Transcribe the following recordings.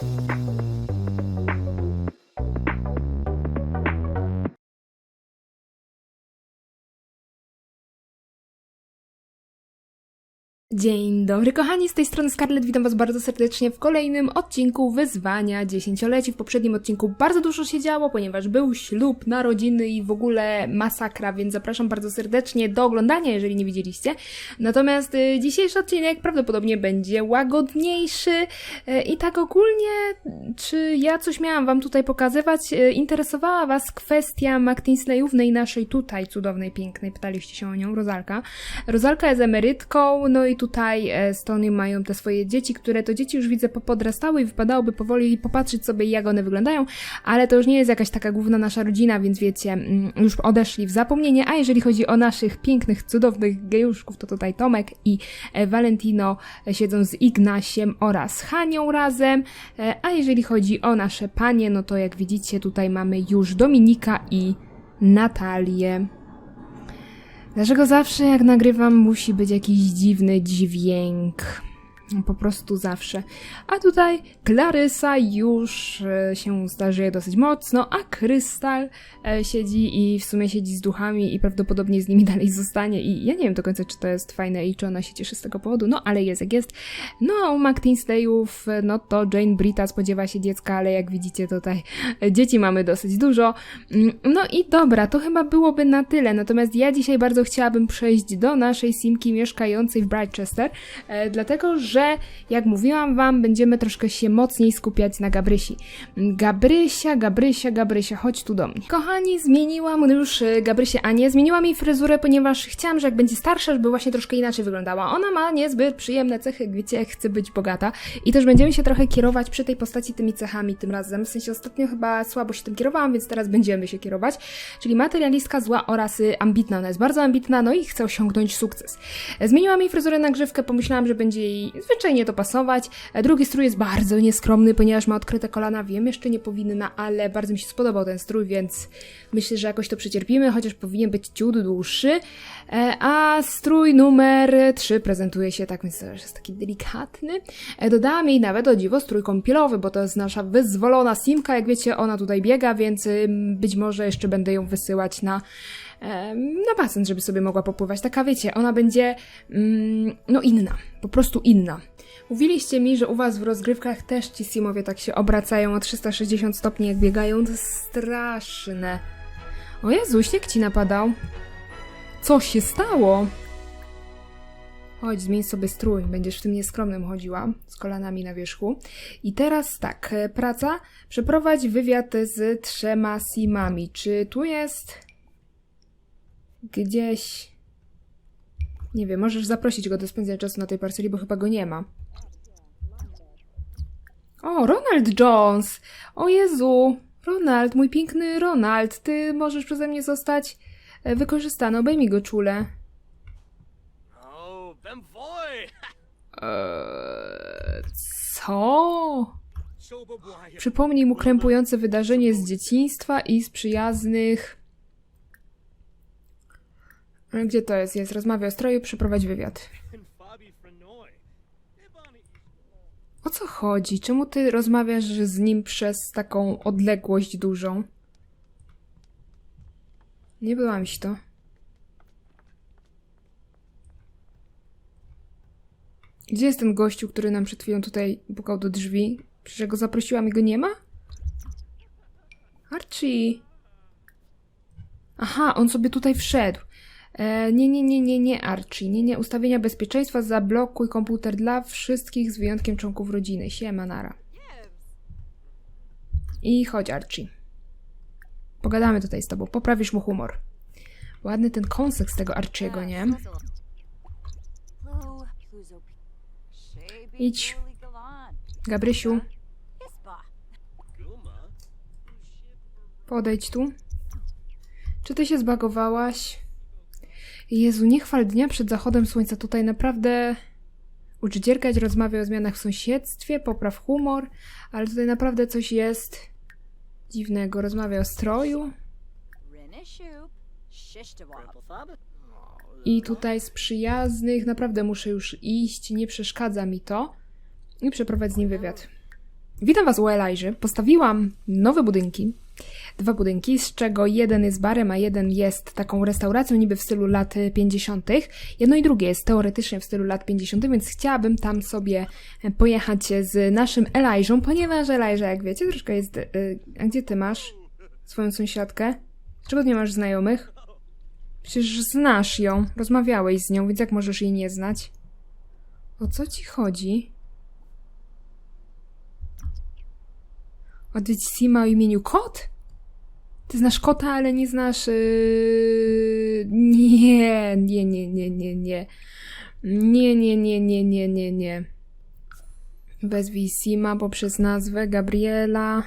Thank you. Dzień dobry kochani, z tej strony Scarlett, witam was bardzo serdecznie w kolejnym odcinku wyzwania dziesięcioleci. W poprzednim odcinku bardzo dużo się działo, ponieważ był ślub, narodziny i w ogóle masakra, więc zapraszam bardzo serdecznie do oglądania, jeżeli nie widzieliście. Natomiast y, dzisiejszy odcinek prawdopodobnie będzie łagodniejszy y, i tak ogólnie, czy ja coś miałam wam tutaj pokazywać? Y, interesowała was kwestia McTinsleyównej naszej tutaj cudownej, pięknej, pytaliście się o nią, Rozalka. Rozalka jest emerytką, no i tutaj e, z Tony mają te swoje dzieci, które to dzieci już widzę popodrastały i wypadałoby powoli popatrzeć sobie jak one wyglądają, ale to już nie jest jakaś taka główna nasza rodzina, więc wiecie, mm, już odeszli w zapomnienie, a jeżeli chodzi o naszych pięknych, cudownych gejuszków, to tutaj Tomek i e, Valentino e, siedzą z Ignasiem oraz Hanią razem, a jeżeli chodzi o nasze panie, no to jak widzicie tutaj mamy już Dominika i Natalię. Dlaczego zawsze jak nagrywam musi być jakiś dziwny dźwięk? Po prostu zawsze. A tutaj Klarysa już e, się starzeje dosyć mocno, a Krystal e, siedzi i w sumie siedzi z duchami i prawdopodobnie z nimi dalej zostanie. I ja nie wiem do końca, czy to jest fajne i czy ona się cieszy z tego powodu, no ale jest jak jest. No a u McTinsleyów, e, no to Jane Brita spodziewa się dziecka, ale jak widzicie tutaj dzieci mamy dosyć dużo. Mm, No i dobra, to chyba byłoby na tyle. Natomiast ja dzisiaj bardzo chciałabym przejść do naszej Simki mieszkającej w Brightchester, dlatego że, jak mówiłam wam, będziemy troszkę się mocniej skupiać na Gabrysi. Gabrysia, Gabrysia, Gabrysia, chodź tu do mnie. Kochani, zmieniłam już e, Gabrysię Anię, zmieniłam jej fryzurę, ponieważ chciałam, że jak będzie starsza, żeby właśnie troszkę inaczej wyglądała. Ona ma niezbyt przyjemne cechy, wiecie, chce być bogata i też będziemy się trochę kierować przy tej postaci tymi cechami tym razem. W sensie ostatnio chyba słabo się tym kierowałam, więc teraz będziemy się kierować. Czyli materialistka zła oraz y, ambitna. Ona jest bardzo ambitna, no i chce osiągnąć sukces. Zmieniłam jej fryzurę na grzywkę, pomyślałam, że będzie jej zwyczajnie to pasować. E, Drugi strój jest bardzo nieskromny, ponieważ ma odkryte kolana. Wiem, jeszcze nie powinna, ale bardzo mi się spodobał ten strój, więc myślę, że jakoś to przecierpimy, chociaż powinien być ciut dłuższy. E, A strój numer 3 prezentuje się tak, więc jest taki delikatny. E, Dodałam jej nawet o dziwo strój kąpielowy, bo to jest nasza wyzwolona simka. Jak wiecie, ona tutaj biega, więc być może jeszcze będę ją wysyłać na na basen, żeby sobie mogła popływać. Taka wiecie, ona będzie mm, no inna, po prostu inna. Mówiliście mi, że u was w rozgrywkach też ci simowie tak się obracają o 360 stopni, jak biegają. To straszne. O Jezu, śnieg ci napadał. Co się stało? Chodź, zmień sobie strój, będziesz w tym nieskromnym chodziła, z kolanami na wierzchu. I teraz tak, e, praca. Przeprowadź wywiad z trzema simami. Czy tu jest gdzieś... Nie wiem, możesz zaprosić go do spędzenia czasu na tej parceli, bo chyba go nie ma. O, Ronald Jones! O Jezu! Ronald, mój piękny Ronald, ty możesz przeze mnie zostać e, wykorzystany. Obejmij go czule. Eee, co? Przypomnij mu krępujące wydarzenie z dzieciństwa i z przyjaznych. Gdzie to jest? Jest. Rozmawia o stroju, przeprowadź wywiad. O co chodzi? Czemu ty rozmawiasz z nim przez taką odległość dużą? Nie byłam się to. Gdzie jest ten gościu, który nam przed chwilą tutaj pukał do drzwi? Przecież go zaprosiłam i go nie ma? Archie! Aha, on sobie tutaj wszedł. E, nie, nie, nie, nie, nie, Archie. Nie, nie. Ustawienia bezpieczeństwa, zablokuj komputer dla wszystkich z wyjątkiem członków rodziny. Siema, nara. I chodź, Archie. Pogadamy tutaj z tobą. Poprawisz mu humor. Ładny ten z tego Archiego, nie? Idź. Gabrysiu, podejdź tu. Czy ty się zbagowałaś? Jezu, nie chwal dnia przed zachodem słońca. Tutaj naprawdę ucz dziergać, rozmawia o zmianach w sąsiedztwie, popraw humor, ale tutaj naprawdę coś jest dziwnego. Rozmawia o stroju i tutaj z przyjaznych. Naprawdę muszę już iść, nie przeszkadza mi to. I przeprowadź z nim wywiad. Witam Was u Elijży. Postawiłam nowe budynki. Dwa budynki, z czego jeden jest barem, a jeden jest taką restauracją niby w stylu lat y, 50. Jedno i drugie jest teoretycznie w stylu lat 50., więc chciałabym tam sobie e, pojechać z naszym Elijżą, ponieważ Elijah, jak wiecie, troszkę jest... y, A gdzie Ty masz swoją sąsiadkę? Czego nie masz znajomych? Przecież znasz ją, rozmawiałeś z nią, więc jak możesz jej nie znać? O co ci chodzi? Odwiedź Sima o imieniu Kot? Ty znasz kota, ale nie znasz. Yy... Nie, nie, nie, nie, nie, nie. Nie, nie, nie, nie, nie, nie, nie. Wezwij Sima poprzez nazwę Gabriela.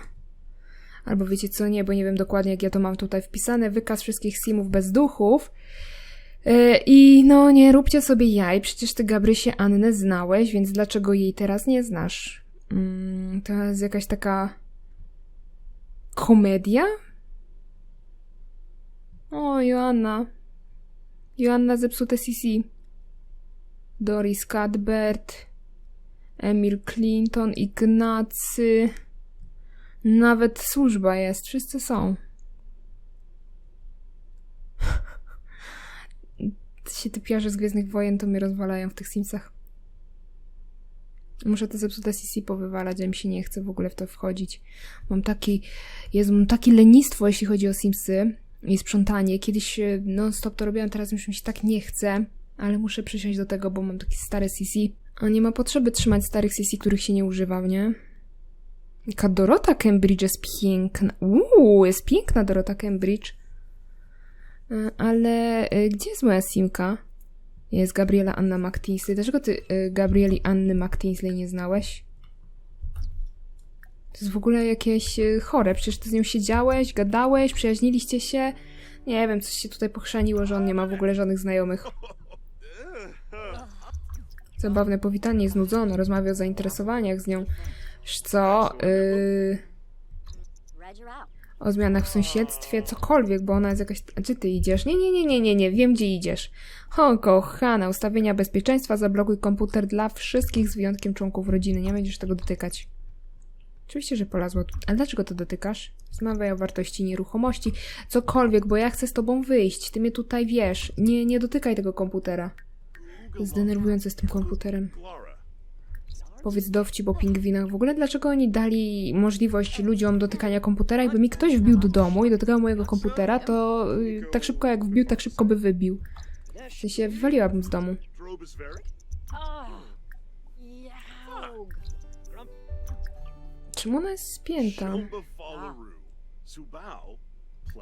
Albo wiecie co, nie, bo nie wiem dokładnie jak ja to mam tutaj wpisane. Wykaz wszystkich Simów bez duchów. Yy, I no nie róbcie sobie jaj, przecież ty Gabrysię Annę znałeś, więc dlaczego jej teraz nie znasz? Mm, to jest jakaś taka komedia? O, Joanna. Joanna zepsute CC. Doris Cadbert. Emil Clinton, Ignacy. Nawet służba jest, wszyscy są. się typiarze z Gwiezdnych Wojen to mnie rozwalają w tych Simsach. Muszę te zepsute CC powywalać, a mi się nie chce w ogóle w to wchodzić. Mam taki, Jezu, mam takie lenistwo, jeśli chodzi o Simsy i sprzątanie. Kiedyś e, non-stop to robiłam, teraz już mi się tak nie chce, ale muszę przysiąść do tego, bo mam takie stare CC. A nie ma potrzeby trzymać starych CC, których się nie używa, nie? Jaka Dorota Cambridge jest piękna. Uuu, jest piękna Dorota Cambridge. E, Ale e, gdzie jest moja simka? Jest Gabriela Anna McTinsley. Dlaczego ty Gabrieli Anny McTinsley nie znałeś? To jest w ogóle jakieś y, chore. Przecież ty z nią siedziałeś, gadałeś, przyjaźniliście się. Nie wiem, coś się tutaj pochrzaniło, że on nie ma w ogóle żadnych znajomych. Zabawne powitanie, znudzone, rozmawia o zainteresowaniach z nią. Wiesz co? Y, out. o zmianach w sąsiedztwie, cokolwiek, bo ona jest jakaś... A gdzie ty idziesz? Nie, nie, nie, nie, nie, nie, wiem gdzie idziesz. O, kochana, ustawienia bezpieczeństwa, zablokuj komputer dla wszystkich z wyjątkiem członków rodziny, nie będziesz tego dotykać. Oczywiście, że polazła tu. A dlaczego to dotykasz? Zmawiaj o wartości nieruchomości, cokolwiek, bo ja chcę z tobą wyjść, ty mnie tutaj wiesz. Nie, nie dotykaj tego komputera. To jest denerwujące z tym komputerem. Powiedz dowcip o pingwinach. W ogóle dlaczego oni dali możliwość ludziom dotykania komputera? Jakby mi ktoś wbił do domu i dotykał mojego komputera, to y, tak szybko jak wbił, tak szybko by wybił. W sensie wywaliłabym z domu. Czemu ona jest spięta?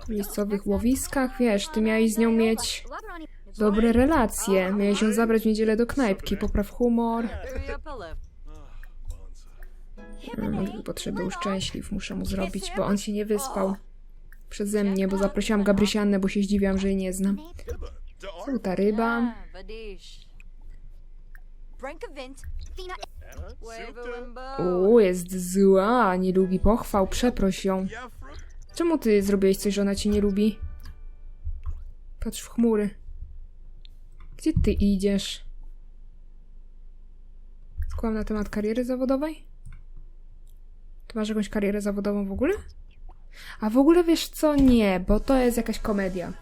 W miejscowych łowiskach, wiesz, ty miałeś z nią mieć dobre relacje. Miałeś ją zabrać w niedzielę do knajpki, popraw humor. Mm, Potrzeby uszczęśliw, muszę mu zrobić, bo on się nie wyspał. Przeze mnie, bo zaprosiłam Gabrysiannę, bo się zdziwiłam, że jej nie znam. Żółta ryba. U, jest zła, nie lubi pochwał, przeproś ją. Czemu ty zrobiłeś coś, że ona cię nie lubi? Patrz w chmury. Gdzie ty idziesz? Skłam na temat kariery zawodowej? Ty masz jakąś karierę zawodową w ogóle? A w ogóle wiesz co? Nie, bo to jest jakaś komedia.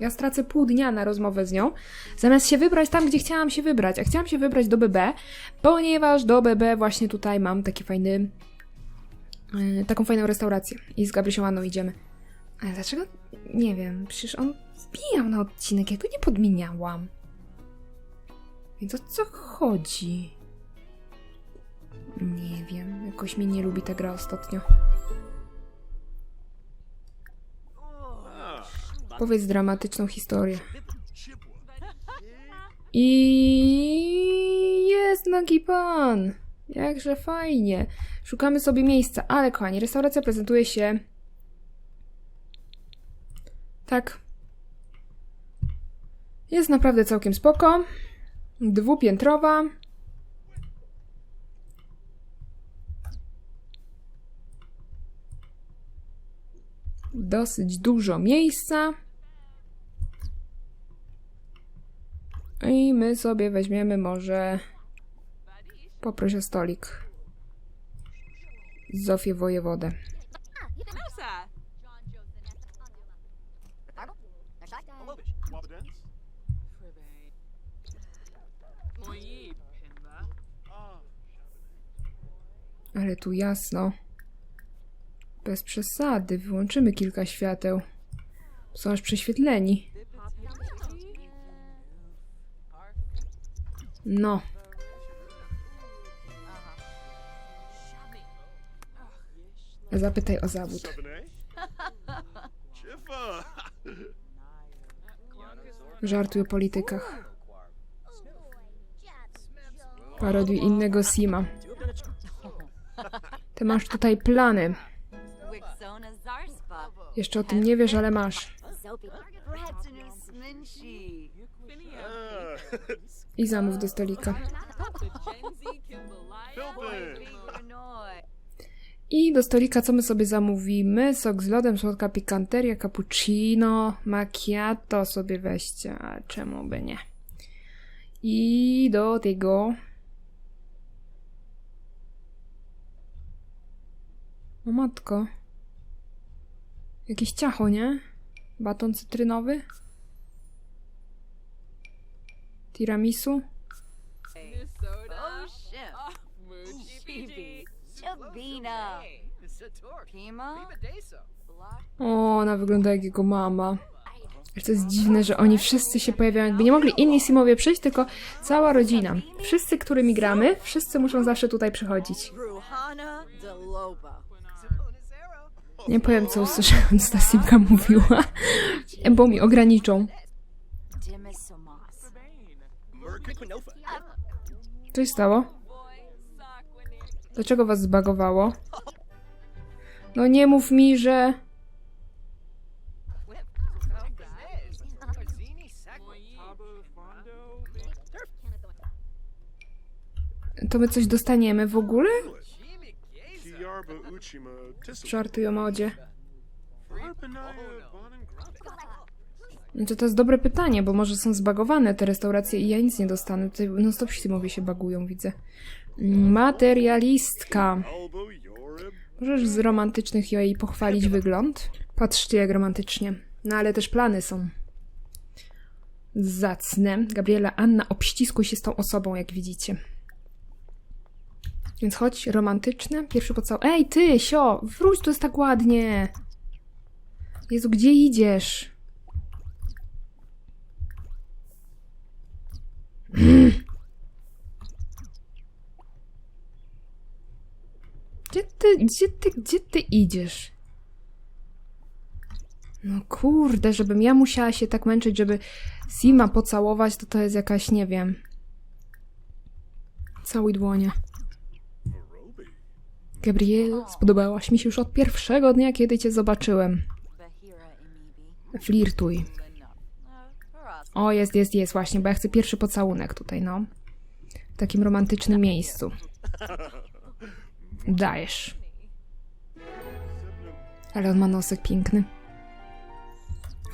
Ja stracę pół dnia na rozmowę z nią, zamiast się wybrać tam, gdzie chciałam się wybrać. A chciałam się wybrać do BB, ponieważ do BB właśnie tutaj mam taki fajny. yy, taką fajną restaurację. I z Gabrysią Anną idziemy. Ale dlaczego? Nie wiem, przecież on wbijał na odcinek, ja go nie podmieniałam. Więc o co chodzi? Nie wiem, jakoś mnie nie lubi ta gra ostatnio. Powiedz dramatyczną historię. I jest nagi pan. Jakże fajnie. Szukamy sobie miejsca, ale kochani, restauracja prezentuje się tak. Jest naprawdę całkiem spoko. Dwupiętrowa. Dosyć dużo miejsca. I my sobie weźmiemy może. Poproszę stolik. Zofię Wojewodę. Ale tu jasno. Bez przesady, wyłączymy kilka świateł. Są aż prześwietleni. No. Zapytaj o zawód. Żartuj o politykach. Parodiuj innego Sima. Ty masz tutaj plany. Jeszcze o tym nie wiesz, ale masz. I zamów do stolika. I do stolika co my sobie zamówimy? Sok z lodem, słodka pikanteria, cappuccino, macchiato sobie weźcie, a czemu by nie? I do tego... O matko. Jakieś ciacho, nie? Baton cytrynowy? Block. O, ona wygląda jak jego mama. To jest dziwne, że oni wszyscy się pojawiają, jakby nie mogli inni Simowie przyjść, tylko cała rodzina. Wszyscy, którymi gramy, wszyscy muszą zawsze tutaj przychodzić. Nie powiem, co usłyszałem, co ta Simka mówiła, bo mi ograniczą. Co się stało? Dlaczego was zbagowało? No nie mów mi, że... To my coś dostaniemy w ogóle? Żartuję o modzie. No to to jest dobre pytanie, bo może są zbagowane te restauracje i ja nic nie dostanę. Tutaj no stop Simowie się bagują, widzę. Materialistka. Możesz z romantycznych jej pochwalić wygląd? Patrzcie, jak romantycznie. No ale też plany są zacne. Gabriela, Anna, obściskuj się z tą osobą, jak widzicie. Więc chodź, romantyczne. Pierwszy pocałunek. Ej, ty, sio, wróć, tu jest tak ładnie. Jezu, gdzie idziesz? Gdzie ty, gdzie ty, gdzie ty idziesz? No kurde, żebym ja musiała się tak męczyć, żeby Sima pocałować, to to jest jakaś, nie wiem. Całuj dłonie. Gabriel, spodobałaś mi się już od pierwszego dnia, kiedy cię zobaczyłem. Flirtuj. O, jest, jest, jest, właśnie, bo ja chcę pierwszy pocałunek tutaj, no. W takim romantycznym miejscu. Dajesz. Ale on ma nosek piękny.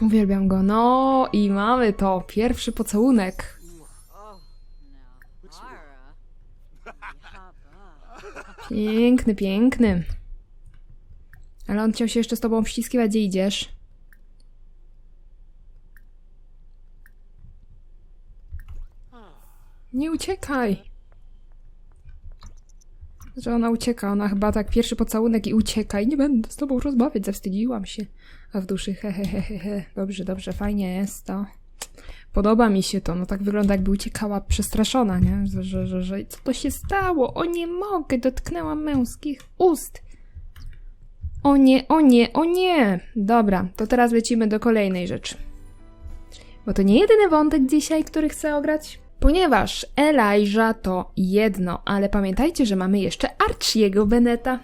Uwielbiam go. No i mamy to. Pierwszy pocałunek. Piękny, piękny. Ale on chciał się jeszcze z tobą wściskiwać. Gdzie idziesz? Nie uciekaj. Że ona ucieka, ona chyba tak pierwszy pocałunek i uciekaj. Nie będę z tobą rozmawiać, zawstydziłam się. A w duszy he, he, he, he, he. Dobrze, dobrze, fajnie jest to. Podoba mi się to, no tak wygląda jakby uciekała przestraszona, nie? Że, że, że, że co to się stało? O nie mogę, dotknęłam męskich ust. O nie, o nie, o nie! Dobra, to teraz lecimy do kolejnej rzeczy. Bo to nie jedyny wątek dzisiaj, który chcę ograć. Ponieważ Elijah to jedno, ale pamiętajcie, że mamy jeszcze Archiego Beneta.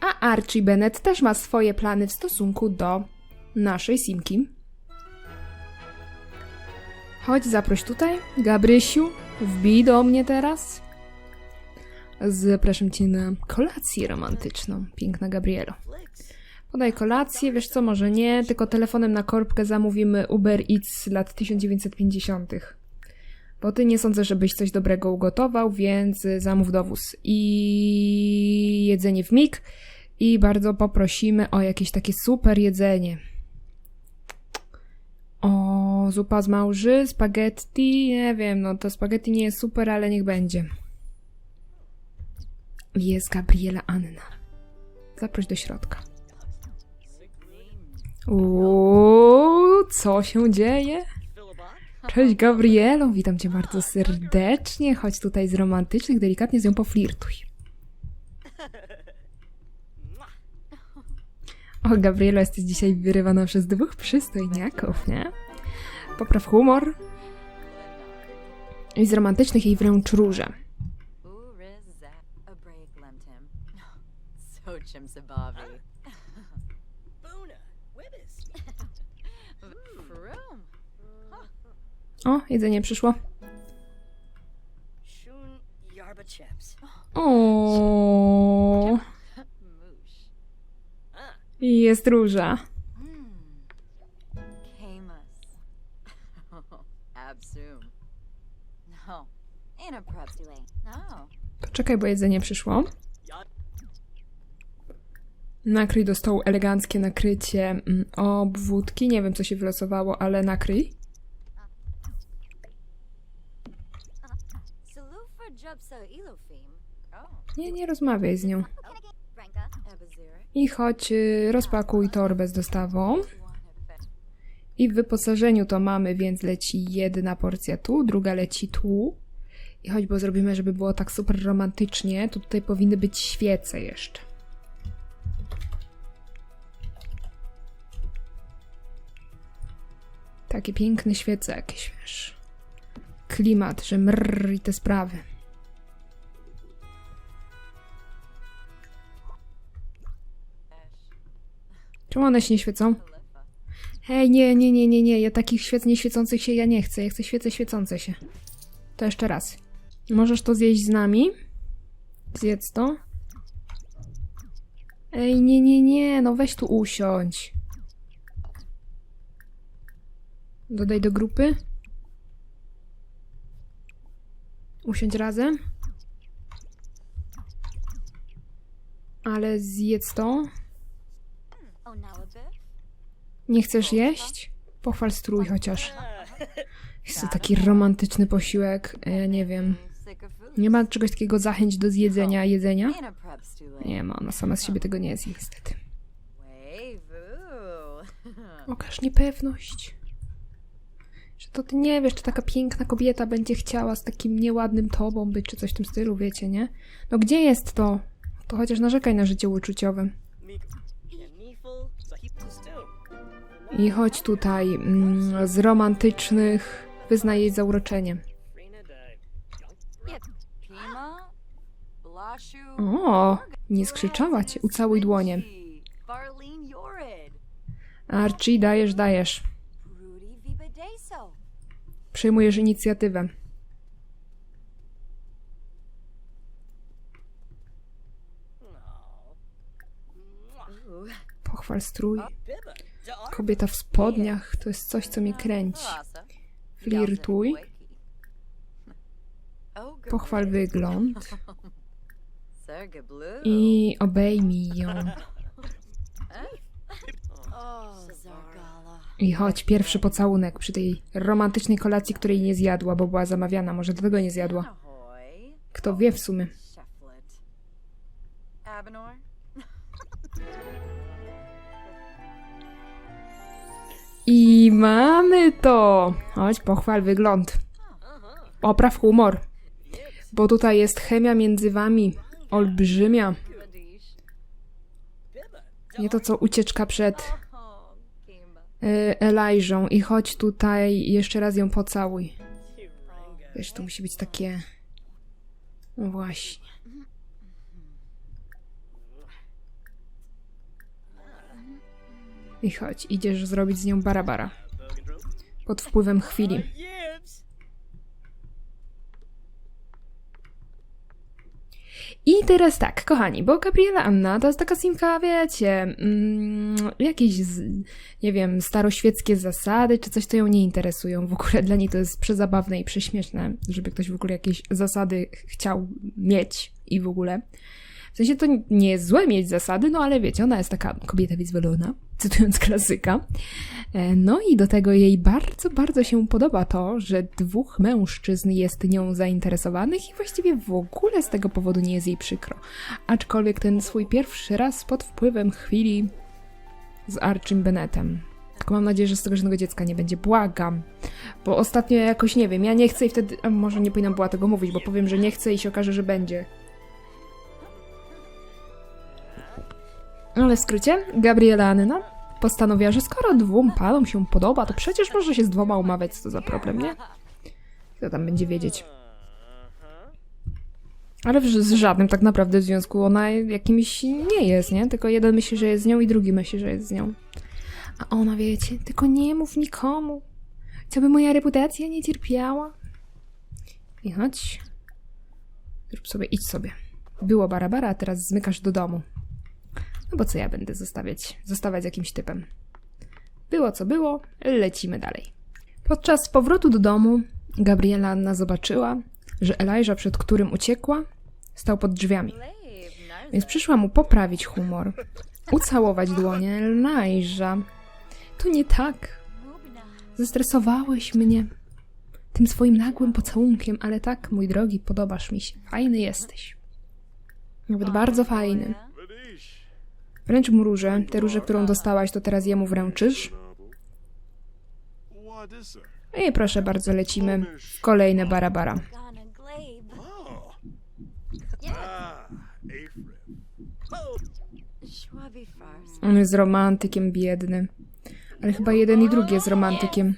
A Archie Bennett też ma swoje plany w stosunku do naszej Simki. Chodź, zaproś tutaj. Gabrysiu, wbij do mnie teraz. Zapraszam cię na kolację romantyczną, piękna Gabrielo. Podaj kolację, wiesz co, może nie, tylko telefonem na korbkę zamówimy Uber Eats z lat 1950. Bo ty nie sądzę, żebyś coś dobrego ugotował, więc y, zamów dowóz. I jedzenie w mig. I bardzo poprosimy o jakieś takie super jedzenie. O, zupa z małży, spaghetti, nie wiem, no to spaghetti nie jest super, ale niech będzie. Jest Gabriela Anna. Zaproś do środka. Uuu, co się dzieje? Cześć Gabrielo, witam cię bardzo serdecznie. Chodź tutaj z romantycznych, delikatnie z nią poflirtuj. O, Gabrielo, jesteś dzisiaj wyrywana przez dwóch przystojniaków, nie? Popraw humor. I z romantycznych jej wręcz róże. O, jedzenie przyszło. O, jest róża. Poczekaj, bo jedzenie przyszło. Nakryj do stołu eleganckie nakrycie mm, obwódki. Nie wiem, co się wylosowało, ale nakryj. Nie, nie rozmawiaj z nią. I chodź, y, rozpakuj torbę z dostawą. I w wyposażeniu to mamy, więc leci jedna porcja tu, druga leci tu. I choć, bo zrobimy, żeby było tak super romantycznie, to tutaj powinny być świece jeszcze. Takie piękne świece jakieś, wiesz. Klimat, że mrr i te sprawy. Czemu one się nie świecą? Hej, nie, nie, nie, nie, nie. Ja takich świec świecących się ja nie chcę. Ja chcę świece świecące się. To jeszcze raz. Możesz to zjeść z nami? Zjedz to. Ej, nie, nie, nie. No weź tu usiądź. Dodaj do grupy. Usiądź razem. Ale zjedz to. Nie chcesz jeść? Pochwal strój chociaż. Jest to taki romantyczny posiłek. e, Ja nie wiem. Nie ma czegoś takiego zachęć do zjedzenia jedzenia? Ain't a prep delay. Nie ma, ona sama z siebie tego nie jest niestety. Okaż niepewność. Że to ty nie wiesz, czy taka piękna kobieta będzie chciała z takim nieładnym tobą być, czy coś w tym stylu, wiecie, nie? No gdzie jest to? To chociaż narzekaj na życie uczuciowe. I chodź tutaj mm, z romantycznych wyznaj jej zauroczenie. O, nie skrzyczała cię, ucałuj dłonie. Archie, dajesz, dajesz. Przejmujesz inicjatywę. Pochwal strój. Kobieta w spodniach to jest coś, co mnie kręci. Flirtuj. Pochwal wygląd. I obejmij ją. I chodź, pierwszy pocałunek przy tej romantycznej kolacji, której nie zjadła, bo była zamawiana. Może dlatego nie zjadła. Kto wie w sumie. Abenor. I mamy to! Chodź, pochwal wygląd. Popraw humor. Bo tutaj jest chemia między wami. Olbrzymia. Nie to co ucieczka przed y. I chodź tutaj, jeszcze raz ją pocałuj. Wiesz, to musi być takie... No właśnie. I chodź, idziesz zrobić z nią barabara. Pod wpływem chwili. I teraz tak, kochani, bo Gabriela Anna to jest taka simka, wiecie, mm, jakieś, z, nie wiem, staroświeckie zasady, czy coś, to ją nie interesują. W ogóle dla niej to jest przezabawne i prześmieszne, żeby ktoś w ogóle jakieś zasady chciał mieć i w ogóle. W sensie to nie jest złe mieć zasady, no ale wiecie, ona jest taka kobieta wyzwolona, cytując klasyka. E, No i do tego jej bardzo, bardzo się podoba to, że dwóch mężczyzn jest nią zainteresowanych i właściwie w ogóle z tego powodu nie jest jej przykro. Aczkolwiek ten swój pierwszy raz pod wpływem chwili z Archim Bennettem. Tylko mam nadzieję, że z tego żadnego dziecka nie będzie. Błagam. Bo ostatnio jakoś nie wiem, ja nie chcę i wtedy. A może nie powinnam była tego mówić, bo powiem, że nie chcę i się okaże, że będzie. Ale w skrócie, Gabriela Anna postanowiła, że skoro dwóm panom się podoba, to przecież może się z dwoma umawiać, co za problem, nie? Kto tam będzie wiedzieć? Ale z żadnym tak naprawdę związku ona jakimś nie jest, nie? Tylko jeden myśli, że jest z nią i drugi myśli, że jest z nią. A ona, wiecie, tylko nie mów nikomu. Co by moja reputacja nie cierpiała. I chodź. Zrób sobie, idź sobie. Było barabara, a teraz zmykasz do domu. No bo co ja będę zostawiać, zostawiać jakimś typem. Było co było, lecimy dalej. Podczas powrotu do domu Gabriela Anna zobaczyła, że Elijah, przed którym uciekła, stał pod drzwiami. Więc przyszła mu poprawić humor, ucałować dłonie. Elijah, to nie tak. Zestresowałeś mnie tym swoim nagłym pocałunkiem, ale tak, mój drogi, podobasz mi się. Fajny jesteś. Nawet bardzo fajny. Wręcz mu różę. Tę różę, którą dostałaś, to teraz jemu wręczysz. It? I proszę bardzo, lecimy kolejne barabara. On jest romantykiem biedny. Ale chyba jeden i drugi jest romantykiem.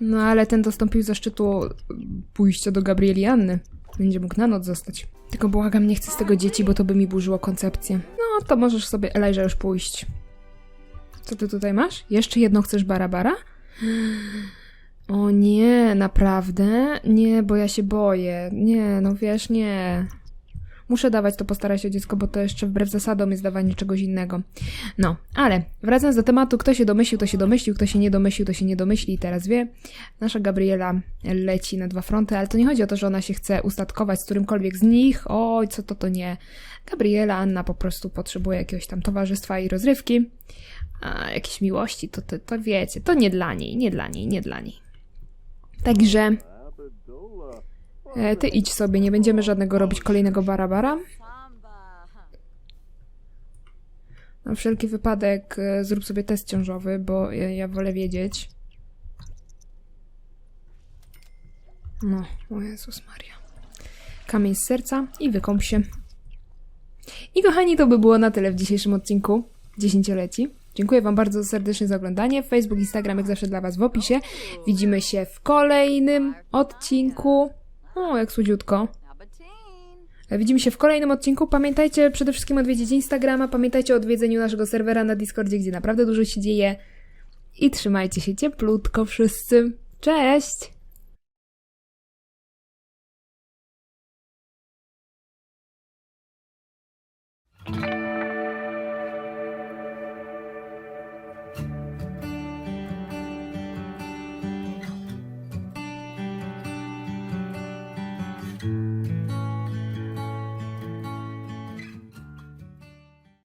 No ale ten dostąpił zaszczytu pójścia do Gabrieli Anny. Będzie mógł na noc zostać. Tylko błagam, nie chcę z tego dzieci, bo to by mi burzyło koncepcję. No, to możesz sobie, Elijah, już pójść. Co ty tutaj masz? Jeszcze jedno chcesz barabara? O nie, naprawdę? Nie, bo ja się boję. Nie, no wiesz, nie. Muszę dawać to postaraj się dziecko, bo to jeszcze wbrew zasadom jest dawanie czegoś innego. No, ale wracając do tematu, kto się domyślił, to się domyślił, kto się nie domyślił, to się nie domyśli i teraz wie. Nasza Gabriela leci na dwa fronty, ale to nie chodzi o to, że ona się chce ustatkować z którymkolwiek z nich. Oj, co to, to nie. Gabriela, Anna po prostu potrzebuje jakiegoś tam towarzystwa i rozrywki. A jakieś miłości, to, to, to wiecie, to nie dla niej, nie dla niej, nie dla niej. Także e, ty idź sobie, nie będziemy żadnego robić kolejnego barabara. Na wszelki wypadek e, zrób sobie test ciążowy, bo ja, ja wolę wiedzieć. No, o Jezus Maria. Kamień z serca i wykąp się. I kochani, to by było na tyle w dzisiejszym odcinku dziesięcioleci. Dziękuję Wam bardzo serdecznie za oglądanie. Facebook, Instagram jak zawsze dla Was w opisie. Widzimy się w kolejnym odcinku. O, jak słodziutko. Widzimy się w kolejnym odcinku. Pamiętajcie przede wszystkim odwiedzić Instagrama, pamiętajcie o odwiedzeniu naszego serwera na Discordzie, gdzie naprawdę dużo się dzieje. I trzymajcie się cieplutko wszyscy. Cześć!